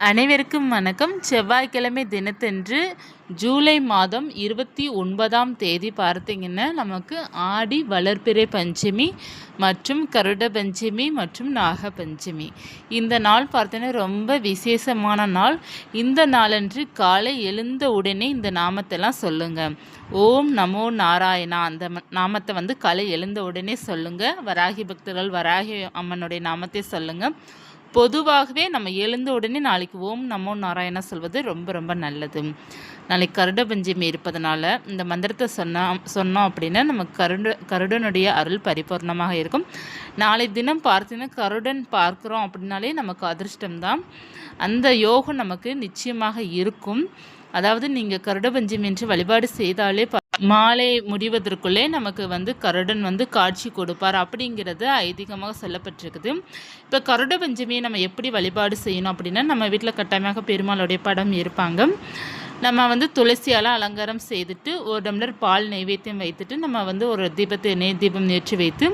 அனைவருக்கும் வணக்கம். செவ்வாய்க்கிழமை தினத்தன்று ஜூலை மாதம் இருபத்தி ஒன்பதாம் தேதி பார்த்திங்கன்னா நமக்கு ஆடி வளர்பிறை பஞ்சமி மற்றும் கருட பஞ்சமி மற்றும் நாக பஞ்சமி. இந்த நாள் பார்த்தீங்கன்னா ரொம்ப விசேஷமான நாள். இந்த நாளன்று காலை எழுந்த உடனே இந்த நாமத்தெல்லாம் சொல்லுங்கள் ஓம் நமோ நாராயணா அந்த நாமத்தை வந்து காலை எழுந்த உடனே சொல்லுங்கள் வராகி பக்தர்கள் வராகி அம்மனுடைய நாமத்தை சொல்லுங்கள் பொதுவாகவே நம்ம எழுந்த உடனே நாளைக்கு ஓம் நமோ நாராயணா சொல்வது ரொம்ப ரொம்ப நல்லது. நாளைக்கு கருட பஞ்சமி இருப்பதனால இந்த மந்திரத்தை சொன்னா சொன்னோம் அப்படின்னா நமக்கு கருட கருடனுடைய அருள் பரிபூர்ணமாக இருக்கும். நாளை தினம் பார்த்தீங்கன்னா கருடன் பார்க்குறோம் அப்படின்னாலே நமக்கு அதிர்ஷ்டம்தான். அந்த யோகம் நமக்கு நிச்சயமாக இருக்கும். அதாவது நீங்கள் கருட பஞ்சமி என்று வழிபாடு செய்தாலே மாலை முடிவதற்குள்ளே நமக்கு வந்து கருடன் வந்து காட்சி கொடுப்பார் அப்படிங்கிறது ஐதீகமாக சொல்லப்பட்டிருக்குது. இப்போ கருட பஞ்சமியை நம்ம எப்படி வழிபாடு செய்யணும் அப்படின்னா நம்ம வீட்டில் கட்டாயமாக பெருமாளுடைய படம் இருப்பாங்க. நம்ம வந்து துளசியால் அலங்காரம் செய்துட்டு ஒரு டம்ளர் பால் நைவேத்தியம் வைத்துட்டு நம்ம வந்து ஒரு தீபத்தை நெய் தீபம் ஏற்றி வைத்து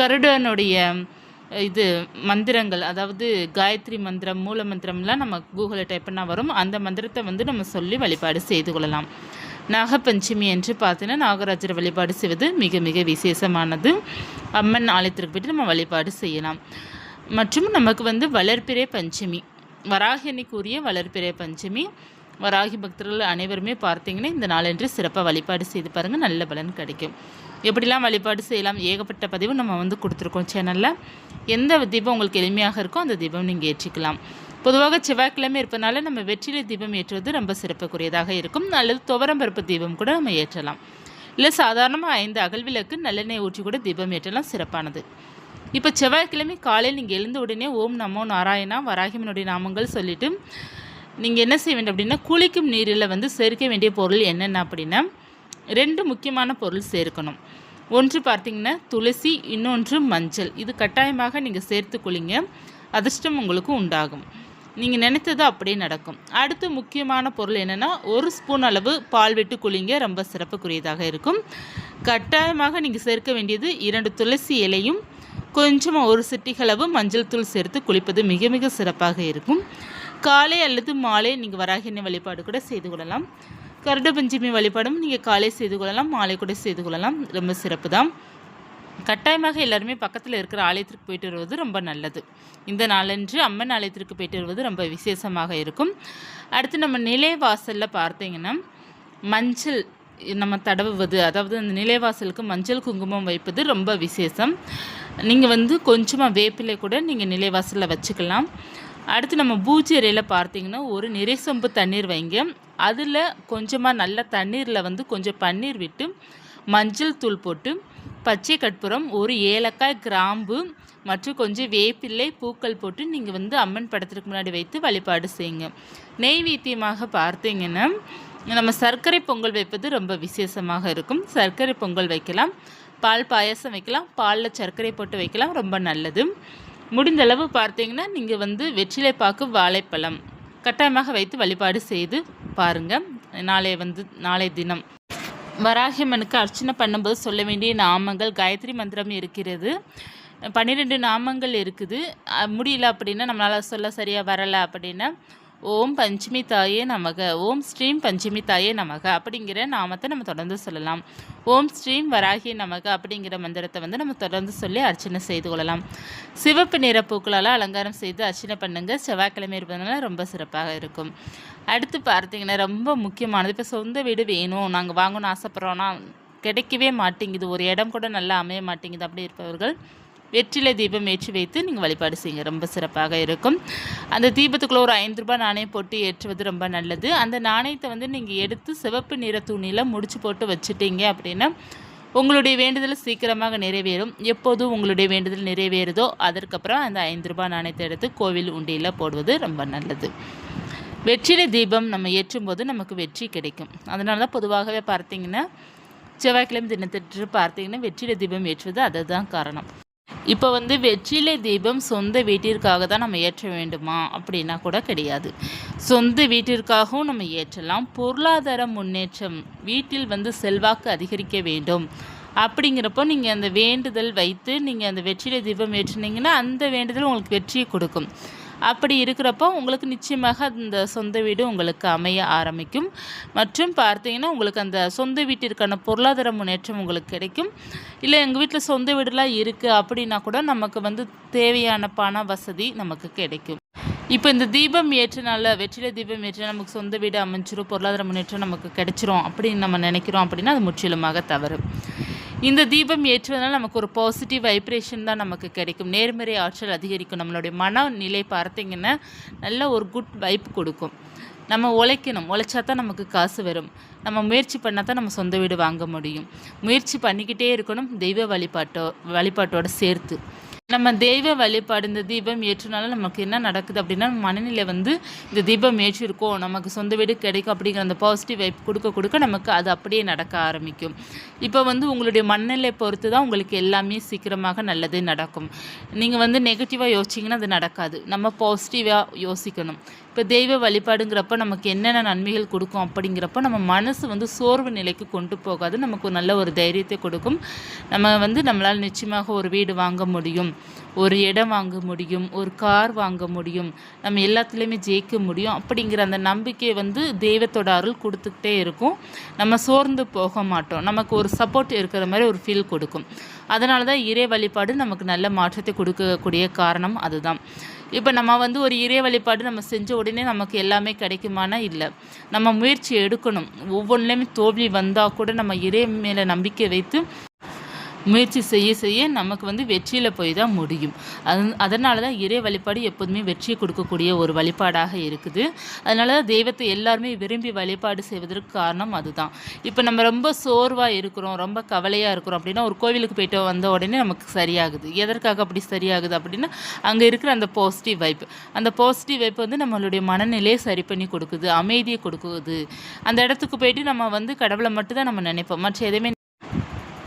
கருடனுடைய இது மந்திரங்கள் அதாவது காயத்ரி மந்திரம் மூல மந்திரம்லாம் நம்ம கூகுளில் டைப் பண்ணால் வரும். அந்த மந்திரத்தை வந்து நம்ம சொல்லி வழிபாடு செய்து கொள்ளலாம். நாகப்பஞ்சமி என்று பார்த்தீங்கன்னா நாகராஜர் வழிபாடு செய்வது மிக மிக விசேஷமானது. அம்மன் ஆலயத்திற்கு போயிட்டு நம்ம வழிபாடு செய்யலாம். மற்றும் நமக்கு வந்து வளர்பிறை பஞ்சமி வராகினிக்குரிய வளர்பிறை பஞ்சமி. வராகி பக்தர்கள் அனைவருமே பார்த்தீங்கன்னா இந்த நாளன்று சிறப்பாக வழிபாடு செய்து பாருங்கள் நல்ல பலன் கிடைக்கும். எப்படிலாம் வழிபாடு செய்யலாம் ஏகப்பட்ட பதிவு நம்ம வந்து கொடுத்துருக்கோம் சேனலில். எந்த தீபம் உங்களுக்கு எளிமையாக இருக்கோ அந்த தீபம் நீங்கள் ஏற்றிக்கலாம். பொதுவாக செவ்வாய்க்கிழமை இருப்பதனால நம்ம வெற்றிலை தீபம் ஏற்றுவது ரொம்ப சிறப்புக்குரியதாக இருக்கும். அல்லது துவரம்பருப்பு தீபம் கூட நம்ம ஏற்றலாம். இல்லை சாதாரணமாக ஐந்து அகல் விளக்கு நல்லெண்ணெய் ஊற்றி கூட தீபம் ஏற்றலாம். சிறப்பானது. இப்போ செவ்வாய்க்கிழமை காலையில் நீங்கள் எழுந்த உடனே ஓம் நமோ நாராயணா வராகிமனுடைய நாமங்கள் சொல்லிட்டு நீங்கள் என்ன செய்ய வேண்டும் அப்படின்னா குளிக்கும் நீரில் வந்து சேர்க்க வேண்டிய பொருள் என்னென்ன அப்படின்னா ரெண்டு முக்கியமான பொருள் சேர்க்கணும். ஒன்று பார்த்தீங்கன்னா துளசி இன்னொன்று மஞ்சள். இது கட்டாயமாக நீங்கள் சேர்த்து குளிங்க அதிர்ஷ்டம் உங்களுக்கு உண்டாகும். நீங்கள் நினைத்தது அப்படியே நடக்கும். அடுத்து முக்கியமான பொருள் என்னென்னா ஒரு ஸ்பூன் அளவு பால் விட்டு குளிங்க ரொம்ப சிறப்புக்குரியதாக இருக்கும். கட்டாயமாக நீங்கள் சேர்க்க வேண்டியது இரண்டு துளசி இலையும் கொஞ்சமாக ஒரு சிட்டிகளவு மஞ்சள் தூள் சேர்த்து குளிப்பது மிக மிக சிறப்பாக இருக்கும். காலை அல்லது மாலை நீங்கள் வராகினி வழிபாடு கூட செய்து கொள்ளலாம். கருட பஞ்சமி வழிபாடும் நீங்கள் காலை செய்து கொள்ளலாம் மாலை கூட செய்து கொள்ளலாம். ரொம்ப சிறப்பு தான் கட்டாயமாக எல்லாருமே பக்கத்தில் இருக்கிற ஆலயத்திற்கு போயிட்டு வருவது ரொம்ப நல்லது. இந்த நாளன்று அம்மன் ஆலயத்திற்கு போயிட்டு வருவது ரொம்ப விசேஷமாக இருக்கும். அடுத்து நம்ம நிலைவாசலில் பார்த்தீங்கன்னா மஞ்சள் நம்ம தடவுவது அதாவது அந்த நிலைவாசலுக்கு மஞ்சள் குங்குமம் வைப்பது ரொம்ப விசேஷம். நீங்கள் வந்து கொஞ்சமாக வேப்பிலை கூட நீங்கள் நிலைவாசலில் வச்சுக்கலாம். அடுத்து நம்ம பூஜை அறையில் பார்த்தீங்கன்னா ஒரு நிறை சொம்பு தண்ணீர் வைங்க. அதில் கொஞ்சமாக நல்ல தண்ணீரில் வந்து கொஞ்சம் பன்னீர் விட்டு மஞ்சள் தூள் போட்டு பச்சை கற்பூரம் ஒரு ஏலக்காய் கிராம்பு மற்றும் கொஞ்சம் வேப்பிள்ளை பூக்கள் போட்டு நீங்கள் வந்து அம்மன் படத்திற்கு முன்னாடி வைத்து வழிபாடு செய்யுங்க. நெய்வேத்தியமாக பார்த்தீங்கன்னா நம்ம சர்க்கரை பொங்கல் வைப்பது ரொம்ப விசேஷமாக இருக்கும். சர்க்கரை பொங்கல் வைக்கலாம். பால் பாயாசம் வைக்கலாம். பாலில் சர்க்கரை போட்டு வைக்கலாம். ரொம்ப நல்லது. முடிந்த அளவு பார்த்தீங்கன்னா நீங்கள் வந்து வெற்றிலை பாக்கு வாழைப்பழம் கட்டாயமாக வைத்து வழிபாடு செய்து பாருங்கள் நாளை வந்து நாளை தினம். வராகியம்மனுக்கு அர்ச்சனை பண்ணும்போது சொல்ல வேண்டிய நாமங்கள் காயத்ரி மந்திரம் இருக்கிறது. பன்னிரெண்டு நாமங்கள் இருக்குது. முடியல அப்படின்னா நம்மளால் சொல்ல சரியாக வரலை அப்படின்னா ஓம் பஞ்சமி தாயே நமக ஓம் ஸ்ரீம் பஞ்சமி தாயே நமக அப்படிங்கிற நாமத்தை நம்ம தொடர்ந்து சொல்லலாம். ஓம் ஸ்ரீம் வராகி நமக அப்படிங்கிற மந்திரத்தை வந்து நம்ம தொடர்ந்து சொல்லி அர்ச்சனை செய்து கொள்ளலாம். சிவப்பு நிற பூக்களால் அலங்காரம் செய்து அர்ச்சனை பண்ணுங்கள் செவ்வாய்க்கிழமை இருப்பதனால ரொம்ப சிறப்பாக இருக்கும். அடுத்து பார்த்தீங்கன்னா ரொம்ப முக்கியமானது. இப்போ சொந்த வீடு வேணும். நாங்கள் வாங்கணும்னு ஆசைப்பட்றோன்னா கிடைக்கவே மாட்டேங்குது. ஒரு இடம் கூட நல்லா அமைய மாட்டேங்குது. அப்படி இருப்பவர்கள் வெற்றிலை தீபம் ஏற்றி வைத்து நீங்கள் வழிபாடு செய்யுங்க. ரொம்ப சிறப்பாக இருக்கும். அந்த தீபத்துக்குள்ளே ஒரு ஐந்து ரூபாய் நாணயம் போட்டு ஏற்றுவது ரொம்ப நல்லது. அந்த நாணயத்தை வந்து நீங்கள் எடுத்து சிவப்பு நிற துணியில் முடிச்சு போட்டு வச்சுட்டீங்க அப்படின்னா உங்களுடைய வேண்டுதல் சீக்கிரமாக நிறைவேறும். எப்போது உங்களுடைய வேண்டுதல் நிறைவேறுதோ அதற்கப்புறம் அந்த ஐந்து ரூபாய் நாணயத்தை எடுத்து கோவில் உண்டியில் போடுவது ரொம்ப நல்லது. வெற்றிலை தீபம் நம்ம ஏற்றும்போது நமக்கு வெற்றி கிடைக்கும். அதனால தான் பொதுவாகவே பார்த்தீங்கன்னா செவ்வாய்க்கிழமை தினத்திட்டு பார்த்தீங்கன்னா வெற்றிலை தீபம் ஏற்றுவது அதுதான் காரணம். இப்போ வந்து வெற்றிலை தீபம் சொந்த வீட்டிற்காக தான் நம்ம ஏற்ற வேண்டுமா? அப்படின்னா கூட கிடையாது. சொந்த வீட்டிற்காகவும் நம்ம ஏற்றலாம். பொருளாதார முன்னேற்றம் வீட்டில் வந்து செல்வாக்கு அதிகரிக்க வேண்டும். அப்படிங்கிறப்போ நீங்கள் அந்த வேண்டுதல் வைத்து நீங்கள் அந்த வெற்றிலை தீபம் ஏற்றினீங்கன்னா அந்த வேண்டுதல் உங்களுக்கு வெற்றியை கொடுக்கும். அப்படி இருக்கிறப்போ உங்களுக்கு நிச்சயமாக அந்த சொந்த வீடு உங்களுக்கு அமைய ஆரம்பிக்கும். மற்றும் பார்த்தீங்கன்னா உங்களுக்கு அந்த சொந்த வீட்டிற்கான பொருளாதார முன்னேற்றம் உங்களுக்கு கிடைக்கும். இல்லை எங்கள் வீட்டில் சொந்த வீடுலாம் இருக்குது அப்படின்னா கூட நமக்கு வந்து தேவையான பண வசதி நமக்கு கிடைக்கும். இப்போ இந்த தீபம் ஏற்றினால வெற்றிலை தீபம் ஏற்றினா நமக்கு சொந்த வீடு அமைஞ்சிரும் பொருளாதார முன்னேற்றம் நமக்கு கிடைச்சிரும் அப்படின்னு நம்ம நினைக்கிறோம் அப்படின்னா அது முற்றிலுமாக தவறு. இந்த தீபம் ஏற்றுவதனால நமக்கு ஒரு பாசிட்டிவ் வைப்ரேஷன் தான் நமக்கு கிடைக்கும். நேர்மறை ஆற்றல் அதிகரிக்கும். நம்மளுடைய மனநிலை பார்த்தீங்கன்னா நல்ல ஒரு குட் வைப் கொடுக்கும். நம்ம உழைக்கணும். உழைச்சா தான் நமக்கு காசு வரும். நம்ம முயற்சி பண்ணால் தான் நம்ம சொந்த வீடு வாங்க முடியும். முயற்சி பண்ணிக்கிட்டே இருக்கணும். தெய்வ வழிபாட்டோ வழிபாட்டோட சேர்த்து. நம்ம தெய்வ வழிபாடு இந்த தீபம் ஏற்றுனால நமக்கு என்ன நடக்குது அப்படின்னா மனநிலை வந்து இந்த தீபம் ஏற்றிருக்கோம் நமக்கு சொந்த வீடு கிடைக்கும் அப்படிங்கிற அந்த பாசிட்டிவ் வைப் கொடுக்க கொடுக்க நமக்கு அது அப்படியே நடக்க ஆரம்பிக்கும். இப்போ வந்து உங்களுடைய மனநிலை பொறுத்து தான் உங்களுக்கு எல்லாமே சீக்கிரமாக நல்லது நடக்கும். நீங்கள் வந்து நெகட்டிவாக யோசிச்சிங்கன்னா அது நடக்காது. நம்ம பாசிட்டிவாக யோசிக்கணும். இப்போ தெய்வ வழிபாடுங்கிறப்ப நமக்கு என்னென்ன நன்மைகள் கொடுக்கும் அப்படிங்கிறப்ப நம்ம மனசு வந்து சோர்வு நிலைக்கு கொண்டு போகாது. நமக்கு ஒரு நல்ல ஒரு தைரியத்தை கொடுக்கும். நம்ம வந்து நம்மளால் நிச்சயமாக ஒரு வீடு வாங்க முடியும். ஒரு இடம் வாங்க முடியும். ஒரு கார் வாங்க முடியும். நம்ம எல்லாத்துலேயுமே ஜெயிக்க முடியும் அப்படிங்கிற அந்த நம்பிக்கை வந்து தெய்வத்தோட அருள் கொடுத்துக்கிட்டே இருக்கும். நம்ம சோர்ந்து போக மாட்டோம். நமக்கு ஒரு சப்போர்ட் இருக்கிற மாதிரி ஒரு ஃபீல் கொடுக்கும். அதனால தான் இறை வழிபாடு நமக்கு நல்ல மாற்றத்தை கொடுக்கக்கூடிய காரணம் அதுதான். இப்போ நம்ம வந்து ஒரு இறை வழிபாடு நம்ம செஞ்ச உடனே நமக்கு எல்லாமே கிடைக்குமானா இல்லை. நம்ம முயற்சி எடுக்கணும். ஒவ்வொன்றுலேயுமே தோல்வி வந்தால் கூட நம்ம இறை மேலே நம்பிக்கை வைத்து முயற்சி செய்ய செய்ய நமக்கு வந்து வெற்றியில் போய் தான் முடியும். அது அதனால தான் இறை வழிபாடு எப்போதுமே வெற்றியை கொடுக்கக்கூடிய ஒரு வழிபாடாக இருக்குது. அதனால தான் தெய்வத்தை எல்லாருமே விரும்பி வழிபாடு செய்வதற்கு காரணம் அதுதான். இப்போ நம்ம ரொம்ப சோர்வாக இருக்கிறோம் ரொம்ப கவலையாக இருக்கிறோம் அப்படின்னா ஒரு கோவிலுக்கு போயிட்டு வந்த உடனே நமக்கு சரியாகுது. எதற்காக அப்படி சரியாகுது அப்படின்னா அங்கே இருக்கிற அந்த பாசிட்டிவ் வைப் அந்த பாசிட்டிவ் வைப் வந்து நம்மளுடைய மனநிலையை சரி பண்ணி கொடுக்குது அமைதியை கொடுக்குது. அந்த இடத்துக்கு போயிட்டு நம்ம வந்து கடவுளை மட்டும் தான் நம்ம நினைப்போம். மற்ற எதுவுமே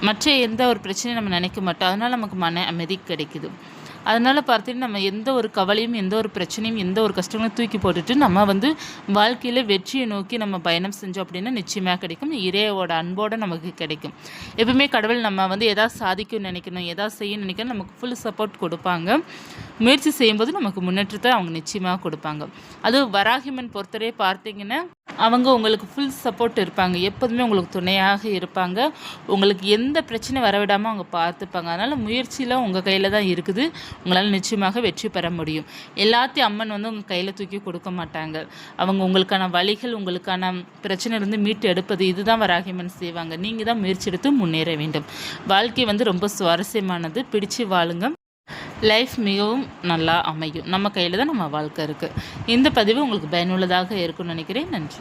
மற்ற எந்த ஒரு பிரச்சனையும் நம்ம நினைக்க மாட்டோம். அதனால் நமக்கு மன அமைதி கிடைக்குது. அதனால் பார்த்தீங்கன்னா நம்ம எந்த ஒரு கவலையும் எந்த ஒரு பிரச்சனையும் எந்த ஒரு கஷ்டங்களும் தூக்கி போட்டுட்டு நம்ம வந்து வாழ்க்கையில் வெற்றியை நோக்கி நம்ம பயணம் செஞ்சோம் அப்படின்னா நிச்சயமாக கிடைக்கும். இறையோட அன்போடு நமக்கு கிடைக்கும். எப்பவுமே கடவுள் நம்ம வந்து எதாவது சாதிக்கும் நினைக்கணும் எதாவது செய்யணும் நினைக்கணும் நமக்கு ஃபுல் சப்போர்ட் கொடுப்பாங்க. முயற்சி செய்யும்போது நமக்கு முன்னேற்றத்தை அவங்க நிச்சயமாக கொடுப்பாங்க. அது வராகிமன் பொறுத்தவரை பார்த்தீங்கன்னா அவங்க உங்களுக்கு ஃபுல் சப்போர்ட் இருப்பாங்க. எப்போதுமே உங்களுக்கு துணையாக இருப்பாங்க. உங்களுக்கு எந்த பிரச்சனை வரவிடாமல் அவங்க பார்த்துப்பாங்க. அதனால் முயற்சியில் உங்கள் கையில் தான் இருக்குது. உங்களால் நிச்சயமாக வெற்றி பெற முடியும். எல்லாத்தையும் அம்மன் வந்து உங்கள் கையில் தூக்கி கொடுக்க மாட்டாங்க. அவங்க உங்களுக்கான வழிகள் உங்களுக்கான பிரச்சனையிலிருந்து மீட்டு எடுப்பது இதுதான் வராகிமன் செய்வாங்க. நீங்கள் தான் முயற்சி எடுத்து முன்னேற வேண்டும். வாழ்க்கை வந்து ரொம்ப சுவாரஸ்யமானது. பிடிச்சு வாழுங்க. லைஃப் மிகவும் நல்லா அமையும். நம்ம கையில் தான் நம்ம வாழ்க்கை இருக்குது இந்த பதிவு உங்களுக்கு பயனுள்ளதாக இருக்கும்னு நினைக்கிறேன். நன்றி.